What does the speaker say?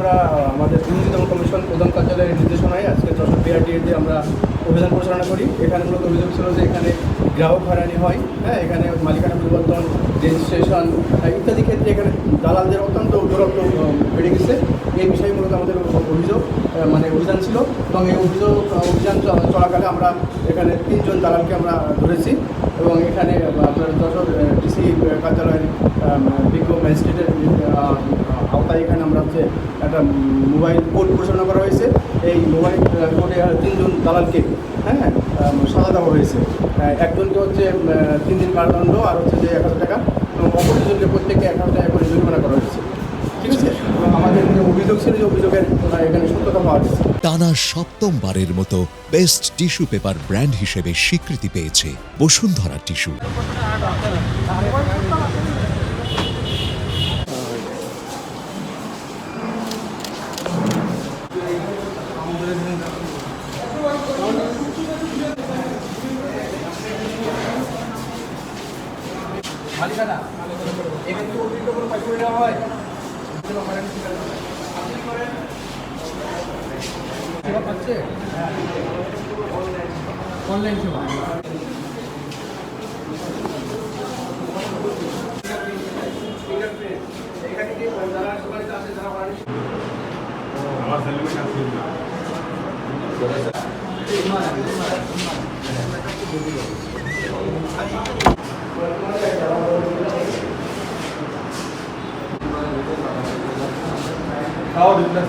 আমরা, আমাদের দুর্নীতি দমন কমিশন প্রধান কার্যালয়ের নির্দেশনায় আজকে যশোর বিআরটিএতে আমরা অভিযান পরিচালনা করি। এখানে মূলত অভিযোগ ছিল যে এখানে গ্রাহক হয়রানি হয় হ্যাঁ এখানে মালিকানা পরিবর্তন রেজিস্ট্রেশন ইত্যাদি ক্ষেত্রে এখানে দালালদের অত্যন্ত দূরত্ব বেড়ে গেছে। এই বিষয়ে মূলত আমাদের অভিযোগ মানে অভিযান ছিল এবং এই অভিযোগ, অভিযান চলাকালে আমরা এখানে তিনজন দালালকে আমরা ধরেছি এবং এখানে আপনার আওতায় এখানে আমরা হচ্ছে একটা মোবাইল কোড ঘোষণা করা হয়েছে। এই মোবাইল কোডে তিনজন দালালকে হ্যাঁ সাজা দেওয়া হয়েছে। একজনকে হচ্ছে তিন দিন কারাদণ্ড আর হচ্ছে যে এক হাজার টাকা, এবং অপর দুজনকে প্রত্যেককে এক হাজার টাকা করে জরিমানা করা হয়েছে। ঠিক আছে? আমাদের যে অভিযোগ ছিল যে অভিযোগের এখানে সত্যতা পাওয়া গেছে। টানা সপ্তমবারের মতো বেস্ট টিস্যু পেপার ব্র্যান্ড হিসেবে স্বীকৃতি পেয়েছে বসুন্ধরা টিস্যু। মালিকানা? এখানে কি অতিরিক্ত কোনো পয়সা করে নেওয়া হয়? সেবা পাচ্ছে? অনলাইন সেবা। এখানে কি যারা সুপারিশ আছে বাড়ি খাওয়া বিজনেস